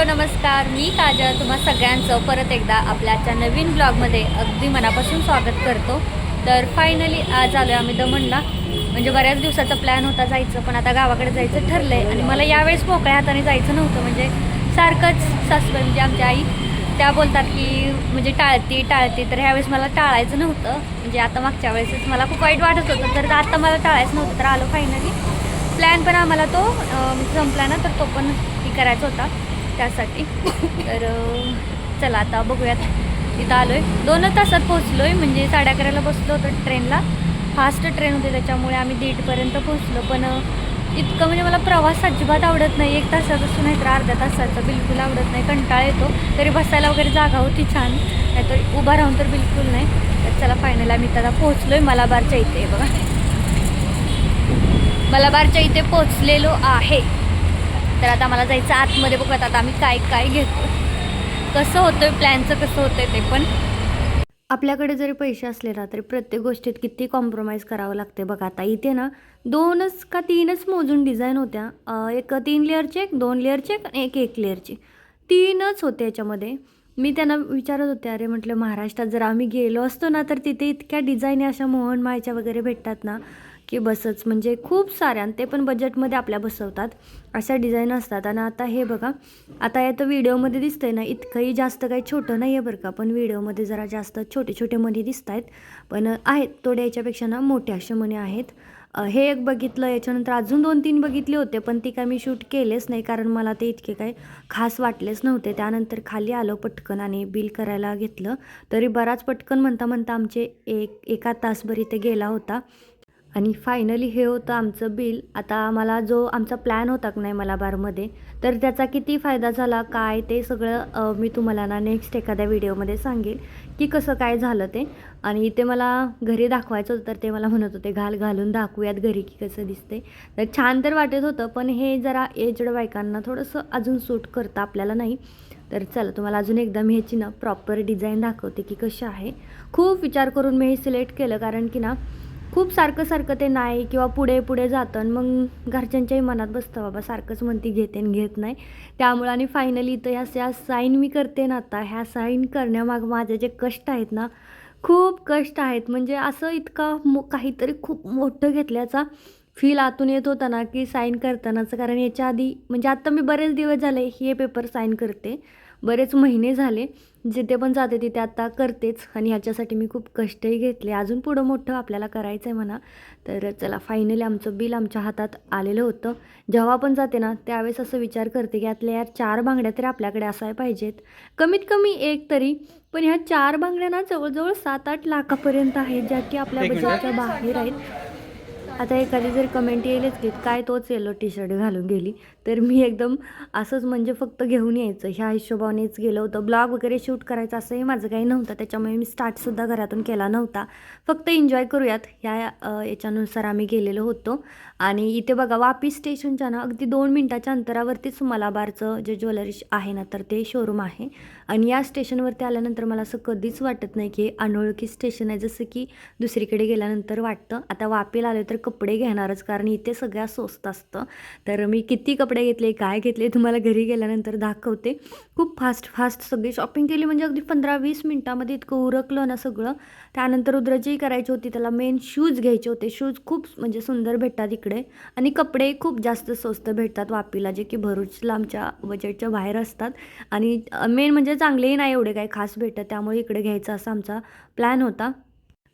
Hello नमस्कार. मी काजल तुम्हा सगळ्यांचं परत एकदा आपल्याच्या नवीन ब्लॉगमध्ये अगदी मनापासून स्वागत करतो. तर फायनली आज आलो आम्ही दमणला. म्हणजे बऱ्याच दिवसाचा प्लॅन होता जायचं पण आता गावाकडे जायचं ठरलं आहे आणि मला यावेळेस मोकळ्या हाताने जायचं नव्हतं. म्हणजे सारखंच सासूबाई म्हणजे आमच्या आई त्या बोलतात की म्हणजे टाळती टाळती. तर ह्यावेळेस मला टाळायचं नव्हतं. म्हणजे आता मागच्या वेळेसच मला खूप वाईट वाटत होतं. तर आता मला टाळायचं नव्हतं. तर आलो फायनली प्लॅन पण आम्हाला तो संपला ना तर तो पण करायचा होता. त्यासाठी. तर चला आता बघूयात. तिथं आलो आहे दोनच तासात पोहोचलो आहे म्हणजे साडे अकराला बसलो होतो ट्रेनला. फास्ट ट्रेन होती त्याच्यामुळे आम्ही दीडपर्यंत पोहोचलो. पण इतकं म्हणजे मला प्रवास अजिबात आवडत नाही. एक तासापासून नाही तर अर्ध्या तासाचा बिलकुल आवडत नाही. कंटाळा येतो. तरी बसायला वगैरे जागा होती छान. नाहीतर उभा राहून तर बिलकुल नाही. तर चला फायनल आम्ही त्याला पोहोचलो आहे मलाबारच्या इथे बघा. मलाबारच्या इथे पोचलेलो आहे. तर आता मला जायचं आतमध्ये बघत आता आम्ही काय काय घेतो. कसं होतंय प्लॅनचं कसं होतंय ते पण. आपल्याकडे जरी पैसे असले ना तरी प्रत्येक गोष्टीत किती कॉम्प्रोमाइज करावं लागते बघा. आता इथे ना दोनच का तीनच मोजून डिझाईन होत्या. एक तीन लेअरची एक दोन लेअरची एक एक एक लेअरची तीनच होते याच्यामध्ये. मी त्यांना विचारत होते अरे म्हटलं महाराष्ट्रात जर आम्ही गेलो असतो ना तर तिथे इतक्या डिझाईनी अशा मोहन मायच्या वगैरे भेटतात ना. की बसच म्हणजे खूप साऱ्या आणि ते पण बजेटमध्ये आपल्या बसवतात. अशा डिझाईन असतात. आणि आता हे बघा आता या तर व्हिडिओमध्ये दिसतंय ना इतकंही जास्त काही छोटं नाही आहे बरं का. पण व्हिडिओमध्ये जरा जास्त छोटे छोटे मणी दिसत आहेत पण आहेत थोड्या याच्यापेक्षा ना मोठे असे मणी आहेत. हे एक बघितलं याच्यानंतर अजून दोन तीन बघितले होते पण ती काय मी शूट केलेच नाही कारण मला ते इतके काही खास वाटलेच नव्हते. त्यानंतर खाली आलो पटकन आणि बिल करायला घेतलं. तरी बराच पटकन म्हणता म्हणता आमचे एक एका तासभर इथे गेला होता. आणि फायनली हे होतं आमचं बिल आता आम्हाला जो आमचा प्लॅन होता का नाही मलाबारमध्ये तर त्याचा किती फायदा झाला काय ते सगळं मी तुम्हाला ना नेक्स्ट एखाद्या व्हिडिओमध्ये सांगेल की कसं काय झालं ते. आणि ते मला घरी दाखवायचं होतं तर ते मला म्हणत होते घाल घालून दाखवूयात घरी की कसं दिसते तर छान तर वाटत होतं पण हे जरा एजड बायकांना थोडंसं अजून सूट करतं आपल्याला नाही. तर चला तुम्हाला अजून एकदा मी ह्याची ना प्रॉपर डिझाईन दाखवते की कशी आहे. खूप विचार करून मी हे सिलेक्ट केलं कारण की ना खूप सारखं सारखं ते नाही किंवा पुढे पुढे जातं आणि मग घरच्यांच्याही मनात बसतं बाबा सारखंच म्हणती घेते आणि घेत नाही. त्यामुळं आणि फायनली इथं ह्या ह्या साईन मी करते ना आता ह्या साईन करण्यामाग माझे जे कष्ट आहेत ना खूप कष्ट आहेत. म्हणजे असं इतका मो काहीतरी खूप मोठं घेतल्याचा फील आतून येत होता ना की साईन करतानाचं. कारण याच्या आधी म्हणजे आत्ता मी बरेच दिवस झाले हे पेपर साईन करते. बरेच महिने झाले. जिथे पण जाते तिथे आता करतेच आणि ह्याच्यासाठी मी खूप कष्टही घेतले. अजून पुढं मोठं आपल्याला करायचं आहे म्हणा. तर चला फायनली आमचं बिल आमच्या हातात आलेलं होतं. जेव्हा पण जाते ना त्यावेळेस असं विचार करते की यातल्या यार चार बांगड्या तरी आपल्याकडे असायला पाहिजेत. कमीत कमी एक तरी. पण ह्या चार बांगड्या ना जवळजवळ सात आठ लाखापर्यंत आहेत ज्या की आपल्या. बजेटच्या बाहेर आहेत. आता एखादी जर कमेंट येईलच की काय तोच येलो टी शर्ट घालून गेली तर मी एकदम असंच म्हणजे फक्त घेऊन यायचं. ह्या हिशोबानेच गेलं होतं. ब्लॉग वगैरे शूट करायचं असंही माझं काही नव्हतं. त्याच्यामुळे मी स्टार्टसुद्धा घरातून केला नव्हता. फक्त एन्जॉय करूयात. ह्या याच्यानुसार आम्ही गेलेलो होतो. आणि इथे बघा वापी स्टेशनच्या ना अगदी दोन मिनटाच्या अंतरावरतीच मलाबारचं जे ज्वेलरी आहे ना तर ते शोरूम आहे. आणि या स्टेशनवरती आल्यानंतर मला असं कधीच वाटत नाही की हे अनोळखी स्टेशन आहे जसं की दुसरीकडे गेल्यानंतर वाटतं. आता वापीला आले तर कपडे घेणारच कारण इथे सगळ्या स्वस्त असतं. तर मी किती कपडे घेतले काय घेतले तुम्हाला घरी गेल्यानंतर दाखवते. खूप फास्ट फास्ट सगळी शॉपिंग केली म्हणजे अगदी पंधरा वीस मिनटामध्ये इतकं उरकलं ना सगळं. त्यानंतर रुद्राची करायची होती. त्याला मेन शूज घ्यायचे होते. शूज खूप म्हणजे सुंदर भेटतात इकडे. आणि कपडे खूप जास्त स्वस्त भेटतात वापीला जे की भरूचला आमच्या बजेटच्या बाहेर असतात. आणि मेन म्हणजे चांगलेही नाही एवढे काही खास भेटत. त्यामुळे इकडे घ्यायचा असा आमचा प्लॅन होता.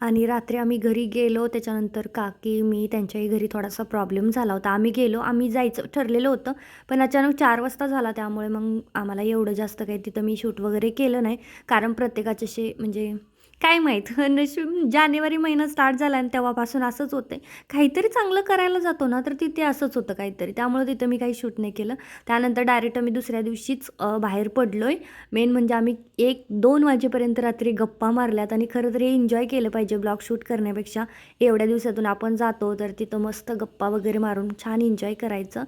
आणि रात्री आम्ही घरी गेलो. त्याच्यानंतर काकी मी त्यांच्याही घरी थोडासा प्रॉब्लेम झाला होता. आम्ही गेलो. आम्ही जायचं ठरलेलं होतं. पण अचानक चार वाजता झाला. त्यामुळे मग आम्हाला एवढं जास्त काही तिथं मी शूट वगैरे केलं नाही. कारण प्रत्येकाचे असे म्हणजे काय माहीत? नशीब जानेवारी महिना स्टार्ट झाला आणि तेव्हापासून असंच होतं काहीतरी चांगलं करायला जातो ना तर तिथे असंच होतं काहीतरी. त्यामुळे तिथं मी काही शूट नाही केलं. त्यानंतर डायरेक्ट मी दुसऱ्या दिवशीच बाहेर पडलो आहे मेन म्हणजे आम्ही एक दोन वाजेपर्यंत रात्री गप्पा मारल्यात आणि खरं तर हे एन्जॉय केलं पाहिजे ब्लॉग शूट करण्यापेक्षा. एवढ्या दिवसातून आपण जातो तर तिथं मस्त गप्पा वगैरे मारून छान एन्जॉय करायचं.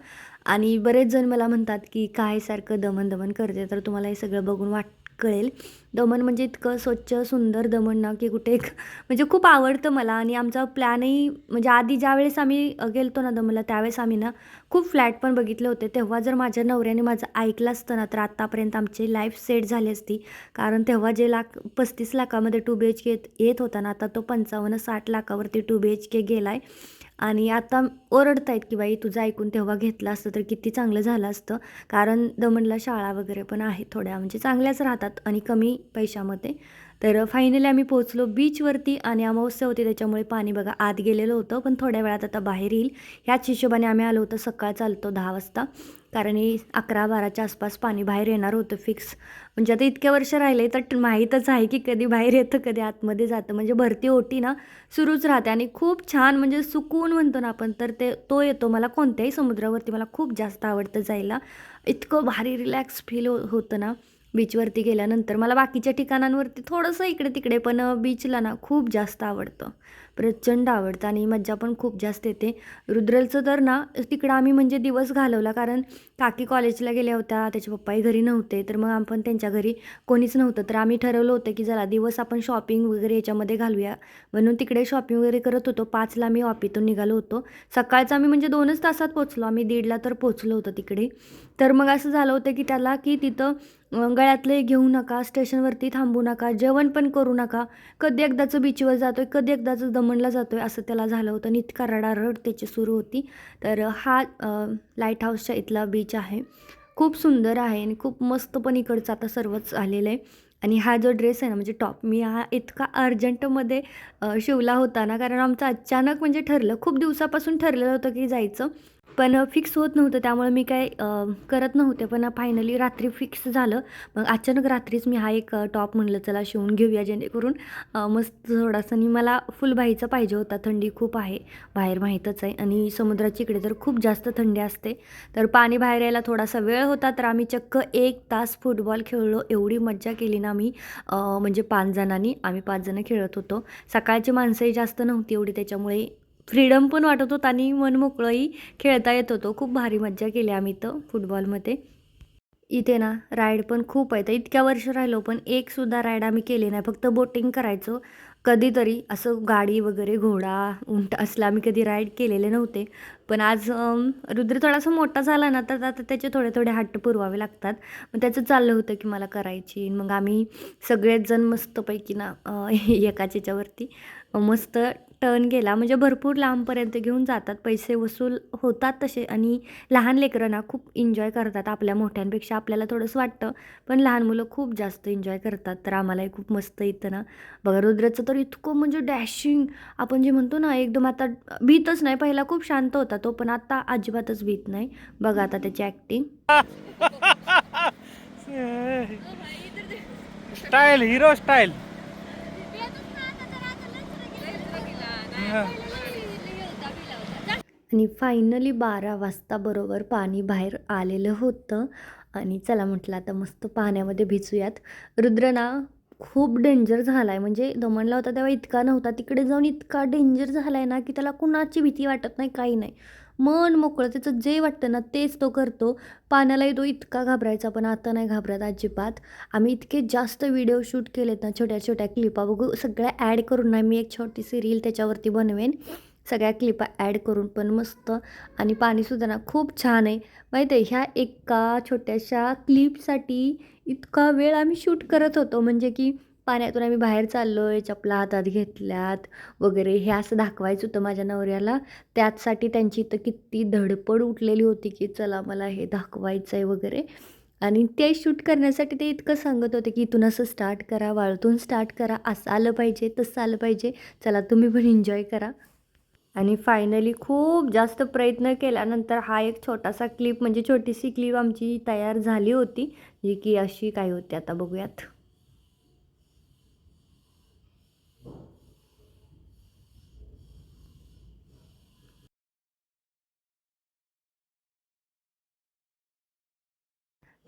आणि बरेच जण मला म्हणतात की काय सारखं दमन दमन करते? तर तुम्हाला हे सगळं बघून वाट कळेल. दमण म्हणजे इतकं स्वच्छ सुंदर दमण ना की कुठे एक म्हणजे खूप आवडतं मला. आणि आमचा प्लॅनही म्हणजे आधी ज्यावेळेस आम्ही गेलतो ना दमणला त्यावेळेस आम्ही ना खूप फ्लॅट पण बघितले होते. तेव्हा जर माझ्या नवऱ्याने माझं ऐकलं असतं ना तर आत्तापर्यंत आमची लाईफ सेट झाली असती. कारण तेव्हा जे लाख पस्तीस लाखामध्ये टू बी एच के येत होता ना आता तो पंचावन्न साठ लाखावरती टू बी एच के गेला आहे आणि आता ओरडतायत की बाई तुझं ऐकून तेव्हा घेतलं असतं तर किती चांगलं झालं असतं. कारण दमणला शाळा वगैरे पण आहेत थोड्या म्हणजे चांगल्याच राहतात आणि कमी पैशामध्ये. तर फायनली आम्ही पोचलो बीचवरती आणि अमावस्या होती त्याच्यामुळे पाणी बघा आत गेलेलं होतं. पण थोड्या वेळात आता बाहेर येईल. ह्याच हिशोबाने आम्ही आलो होतो सकाळ चालतो दहा वाजता. कारण हे अकरा बाराच्या आसपास पाणी बाहेर येणार होतं फिक्स म्हणजे आता इतक्या वर्ष राहिले तर माहीतच आहे की कधी बाहेर येतं कधी आतमध्ये जातं. म्हणजे भरती ओटी ना सुरूच राहते. आणि खूप छान म्हणजे सुकून म्हणतो ना आपण तर ते तो येतो मला कोणत्याही समुद्रावरती. मला खूप जास्त आवडतं जायला. इतकं भारी रिलॅक्स फील हो होतं ना. बीचवरती गेल्यानंतर मला बाकीच्या ठिकाणांवरती थोडंसं इकडे तिकडे पण बीचला ना खूप जास्त आवडतं. प्रचंड आवडतं आणि मज्जा पण खूप जास्त येते. रुद्रलचं तर ना तिकडं आम्ही म्हणजे दिवस घालवला कारण काकी कॉलेजला गेल्या होत्या त्याचे पप्पाही घरी नव्हते तर मग आपण त्यांच्या घरी कोणीच नव्हतं. तर आम्ही ठरवलं होतं की जरा दिवस आपण शॉपिंग वगैरे याच्यामध्ये घालूया. म्हणून तिकडे शॉपिंग वगैरे करत होतो. पाचला मी ऑफितून निघालो होतो. सकाळचं आम्ही म्हणजे दोनच तासात पोचलो आम्ही दीडला तर पोचलो होतो तिकडे. तर मग असं झालं होतं की त्याला की तिथं गळ्यातलंही गळ्यातले घेऊ नका स्टेशनवरती थांबू नका जेवण पण करू नका. कधी एकदाचं बीचवर जातो आहे कधी एकदाचं दमणला जातो आहे असं त्याला झालं होतं. आणि इतका रडारड त्याची सुरू होती. तर हा लाइट हाऊसच्या इथला बीच आहे. खूप सुंदर आहे आणि खूप मस्त पण इकडचं आता सर्वच आलेलं आहे. आणि हा जो ड्रेस आहे ना म्हणजे टॉप मी हा इतका अर्जंटमध्ये शिवला होता ना कारण आमचं अचानक म्हणजे ठरलं खूप दिवसापासून ठरलेलं होतं की जायचं. पण फिक्स होत नव्हतं. त्यामुळे मी काय करत नव्हते. पण फायनली रात्री फिक्स झालं. मग अचानक रात्रीच मी हा एक टॉप म्हणलं चला शिवून घेऊया. जेणेकरून मस्त थोडासा आणि मला फुलबाईचा पाहिजे होता. थंडी खूप आहे. बाहेर माहीतच आहे. आणि समुद्राची इकडे तर खूप जास्त थंडी असते. तर पाणी बाहेर यायला थोडासा वेळ होता. तर आम्ही चक्क एक तास फुटबॉल खेळलो. एवढी मज्जा केली ना आम्ही. म्हणजे पाच जणांनी. आम्ही पाच जणं खेळत होतो. सकाळची माणसंही जास्त नव्हती एवढी. त्याच्यामुळे फ्रीडम पण वाटत होतं आणि मन मोकळंही खेळता येत होतो. खूप भारी मज्जा केली आम्ही इथं फुटबॉलमध्ये इथे ना राईड पण खूप आहेत इतक्या वर्ष राहिलो पण एकसुद्धा राईड आम्ही केली नाही. फक्त बोटिंग करायचो. कधीतरी असं गाडी वगैरे घोडा उंट असलं आम्ही कधी राईड केलेले नव्हते. पण आज रुद्र थोडासा मोठा झाला ना तर आता त्याचे थोडे थोडे हट्ट पुरवावे लागतात. मग त्याचं चाललं होतं की मला करायची. मग आम्ही सगळेच जण मस्तपैकी ना एकाच्यावरती याच्यावरती मस्त टर्न गेला म्हणजे भरपूर लांबपर्यंत घेऊन जातात. पैसे वसूल होतात तसे आणि लहान लेकरं ना खूप एन्जॉय करतात आपल्या मोठ्यांपेक्षा. आपल्याला थोडंसं वाटतं पण लहान मुलं खूप जास्त एन्जॉय करतात. तर आम्हालाही खूप मस्त येतं ना. बघा रुद्रचं तर इतकं म्हणजे डॅशिंग आपण जे म्हणतो ना एकदम आता भीतच नाही. पहिला खूप शांत होता तो पण आता अजिबातच भीत नाही. बघा आता त्याची ॲक्टिंग स्टाईल हिरो स्टाईल आणि फायनली बारा वाजता बरोबर पाणी बाहेर आलेलं होतं. आणि चला म्हटलं आता मस्त पाण्यामध्ये भिजूयात. रुद्रना खूप डेंजर झाला आहे म्हणजे दमणला होता तेव्हा इतका नव्हता. तिकडे जाऊन इतका डेंजर झाला आहे ना की त्याला कुणाची भीती वाटत नाही काही नाही. मन मोकळं त्याचं जे वाटतं ना तेच तो करतो. पाण्यालाही तो इतका घाबरायचा पण आता नाही घाबरत अजिबात. आम्ही इतके जास्त व्हिडिओ शूट केलेत ना छोट्या छोट्या क्लिपा बघू सगळ्या ॲड करून ना मी एक छोटीशी रील त्याच्यावरती बनवेन. सगळ्या क्लिपा ॲड करून पण मस्त. आणि पाणीसुद्धा ना खूप छान आहे. माहिती आहे ह्या एका छोट्याशा क्लिपसाठी इतका वेळ आम्ही शूट करत होतो. म्हणजे की पाण्यातून आम्ही बाहेर चाललो आहे चपला हातात घेतल्यात वगैरे. हे असं दाखवायचं होतं माझ्या नवऱ्याला. त्याचसाठी त्यांची इथं किती धडपड उठलेली होती की चला मला हे दाखवायचं आहे वगैरे. आणि ते शूट करण्यासाठी ते इतकं सांगत होते की इथून असं स्टार्ट करा वाळतून स्टार्ट करा असं आलं पाहिजे तसं आलं पाहिजे. चला तुम्ही पण एन्जॉय करा. आणि फायनली खूप जास्त प्रयत्न केल्यानंतर हा एक छोटासा क्लिप म्हणजे छोटीशी क्लिप आमची तयार झाली होती जी की अशी काय होती आता बघूयात.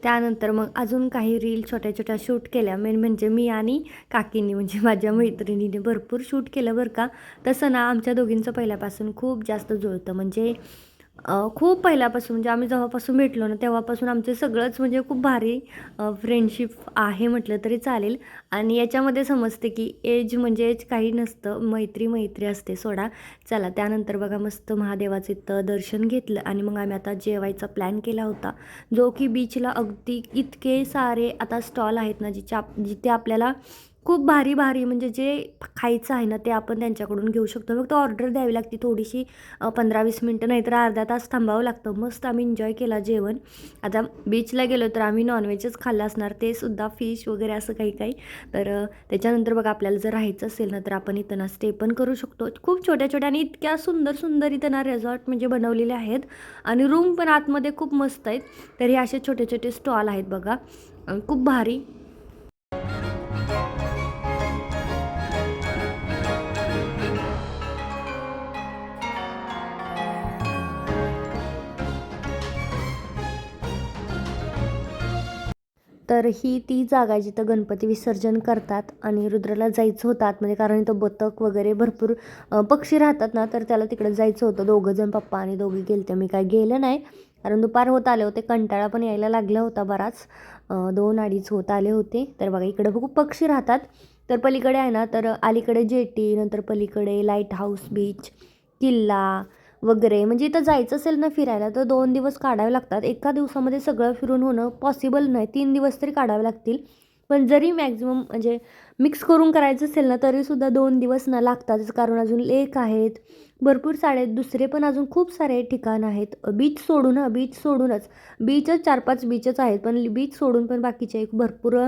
त्यानंतर मग अजून काही रील छोट्या छोट्या शूट केल्या. मेन म्हणजे मी आणि काकींनी म्हणजे माझ्या मैत्रिणीने भरपूर शूट केलं बरं का. तसं ना आमच्या दोघींचं पहिल्यापासून खूप जास्त जुळतं. म्हणजे खूप पहिल्यापासून म्हणजे आम्ही जेव्हापासून भेटलो ना तेव्हापासून आमचे सगळंच म्हणजे खूप भारी फ्रेंडशिप आहे म्हटलं तरी चालेल. आणि याच्यामध्ये समजते की एज म्हणजे एज काही नसतं मैत्री मैत्री असते सोडा. चला त्यानंतर बघा मस्त महादेवाचं इथं दर्शन घेतलं आणि मग आम्ही आता जेवायचा प्लॅन केला होता. जो की बीचला अगदी इतके सारे आता स्टॉल आहेत ना जिच्या आप जिथे आपल्याला खूप भारी भारी म्हणजे जे खायचं आहे ना ते आपण त्यांच्याकडून घेऊ शकतो. फक्त ऑर्डर द्यावी लागते थोडीशी पंधरा वीस मिनटं नाहीतर अर्धा तास थांबावं लागतं. मस्त आम्ही एन्जॉय केला जेवण. आता बीचला गेलो तर आम्ही नॉनव्हेजच खाल्लं असणार. ते सुद्धा फिश वगैरे असं काही काही. तर त्याच्यानंतर बघा आपल्याला जर राहायचं असेल ना तर आपण इथं ना स्टे पण करू शकतो. खूप छोट्या छोट्या आणि इतक्या सुंदर सुंदर इथं ना रेझॉर्ट म्हणजे बनवलेले आहेत. आणि रूम पण आतमध्ये खूप मस्त आहेत. तर हे असे छोटे छोटे स्टॉल आहेत बघा. खूप भारी. तर ही ती जागा आहे जिथं गणपती विसर्जन करतात आणि रुद्राला जायचं होतं आतमध्ये कारण इथं बतक वगैरे भरपूर पक्षी राहतात ना तर त्याला तिकडे जायचं होतं. दोघं जण पप्पा आणि दोघी गेलते मी काय गेलं नाही. कारण दुपार होत आले होते. कंटाळा पण यायला लागला होता बराच. दोन अडीच होत आले होते. तर बघा इकडे खूप पक्षी राहतात. तर पलीकडे आहे ना तर अलीकडे जेटी नंतर पलीकडे लाइट हाऊस बीच किल्ला वगैरे. म्हणजे इथं जायचं असेल ना फिरायला तर दोन दिवस काढावे लागतात. एका दिवसामध्ये सगळं फिरून होणं पॉसिबल नाही. तीन दिवस तरी काढावे लागतील. पण जरी मॅक्झिमम म्हणजे मिक्स करून करायचं असेल ना तरीसुद्धा दोन दिवस ना लागतातच. कारण अजून लेक आहेत. भरपूर सारे दुसरे पण अजून खूप सारे ठिकाण आहेत. बीच सोडून बीच सोडूनच. बीचच चार पाच बीचच आहेत. पण बीच सोडून पण बाकीचे एक भरपूर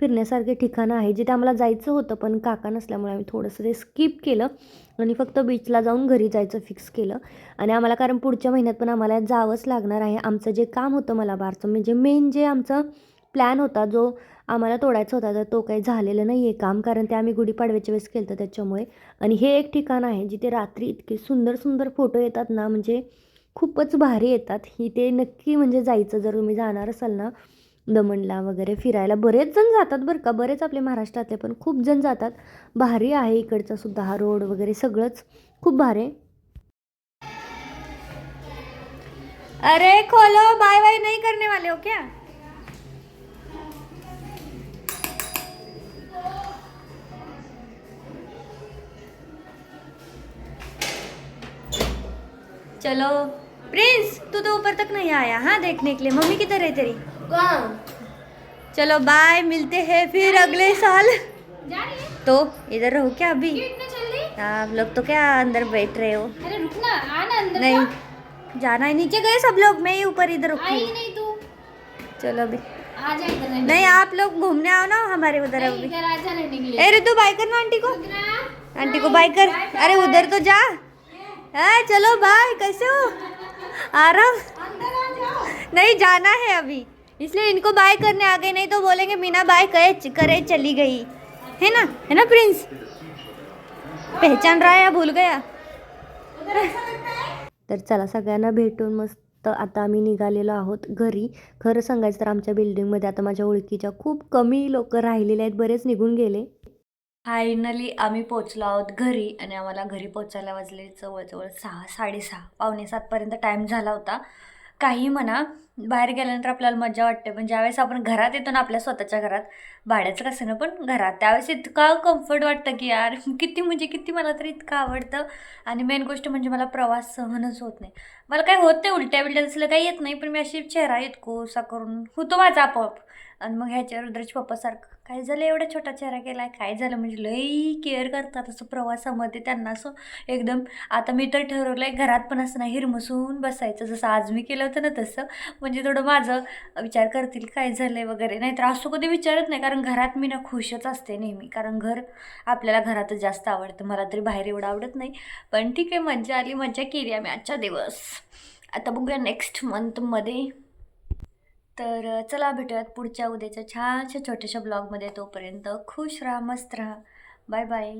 फिरण्यासारखे ठिकाणं आहे जिथे आम्हाला जायचं होतं पण काका नसल्यामुळे आम्ही थोडंसं ते स्किप केलं आणि फक्त बीचला जाऊन घरी जायचं फिक्स केलं. आणि आम्हाला कारण पुढच्या महिन्यात पण आम्हाला जावंच लागणार आहे. आमचं जे काम होतं मला बारचं म्हणजे मेन जे आमचं प्लॅन होता जो आम्हाला तोडायचा होता तर तो काही झालेला नाही आहे काम कारण ते आम्ही गुढीपाडव्याच्या वेळेस केलं होतं त्याच्यामुळे. आणि हे एक ठिकाण आहे जिथे रात्री इतके सुंदर सुंदर फोटो येतात ना म्हणजे खूपच भारी येतात. इथे नक्की म्हणजे जायचं जर तुम्ही जाणार असाल ना दमणला वगैरे फिरायला. बरेच जण जातात बरं का बरेच आपले महाराष्ट्रातले पण खूप जण जातात. भारी आहे इकडचा सुद्धा हा रोड वगैरे सगळंच. खूप भारी आहे. अरे खोलो बाय बाय नाही करने वाले हो क्या? चलो. प्रिंस तू तो ऊपर तक नहीं आया हाँ देखने के लिए. मम्मी किधर है तेरी? चलो बाय मिलते हैं फिर अगले साल। जा रही है? तो इधर रहो क्या अभी? आप लोग तो क्या अंदर बैठ रहे हो? अरे रुकना आना अंदर नहीं जाना है नीचे गए सब लोग? मैं ही ऊपर इधर रुकी नहीं तू। चलो अभी। आ जा नहीं आप लोग घूमने आओ ना हमारे उधर अभी। अरे के ऋतु बाय करना आंटी को। आंटी को बाय कर। अरे उधर तो जा। हाँ चलो बाय कैसे हो? आराम। नहीं जाना है अभी। इसलिए इनको बाय करने आ गए नहीं तो बोलेंगे मीना बाय करे करे चली गई। है ना? है ना प्रिंस? पहचान रहा है या भूल गया? तर चला सगळ्यांना भेटून मस्त आता आम्ही निघालेलो आहोत घरी. खरं सांगायचं तर आमच्या बिल्डिंगमध्ये आता माझ्या ओळखीच्या खूप कमी लोक राहिलेले आहेत बरेच निघून गेले. फायनली आम्ही पोचलो आहोत घरी आणि आम्हाला घरी पोचायला वाजले जवळजवळ सहा साडेसहा पावणे सातपर्यंत टाईम झाला होता. काही म्हणा बाहेर गेल्यानंतर आपल्याला मजा वाटते. पण ज्यावेळेस आपण घरात येतो ना आपल्या स्वतःच्या घरात भाड्याचं कसं ना पण घरात. त्यावेळेस इतका कम्फर्ट वाटतं की यार किती म्हणजे किती मला तरी इतकं आवडतं. आणि मेन गोष्ट म्हणजे मला प्रवास सहनच होत नाही. मला काही होत नाही उलट्या बिलट्या असलं काही येत नाही पण मी अशी चेहरा येतकोसा करून होतो माझा आपोआप. आणि मग ह्याच्या रुद्राच्या पप्पासारखं. काय झालं? एवढा छोटा चेहरा केला आहे काय झालं? म्हणजे लई केअर करतात असं प्रवासामध्ये त्यांना असं एकदम. आता मी तर ठरवलं आहे घरात पण असं नाही हिरमसून बसायचं. जसं आज मी केलं होतं ना तसं. म्हणजे थोडं माझं विचार करतील काय झालं आहे वगैरे. नाहीतर असं कधी विचारत नाही कारण घरात मी ना खुशच असते नेहमी. कारण घर आपल्याला घरातच जास्त आवडतं. मला तरी बाहेर एवढं आवडत नाही. पण ठीक आहे मजा आली. मजा केली आम्ही आजचा दिवस. आता बघूया नेक्स्ट मंथमध्ये तर चला भेटूयात पुढच्या उद्याच्या छानशा छोट्याशा ब्लॉगमध्ये तोपर्यंत खुश राहा मस्त राहा. Bye bye.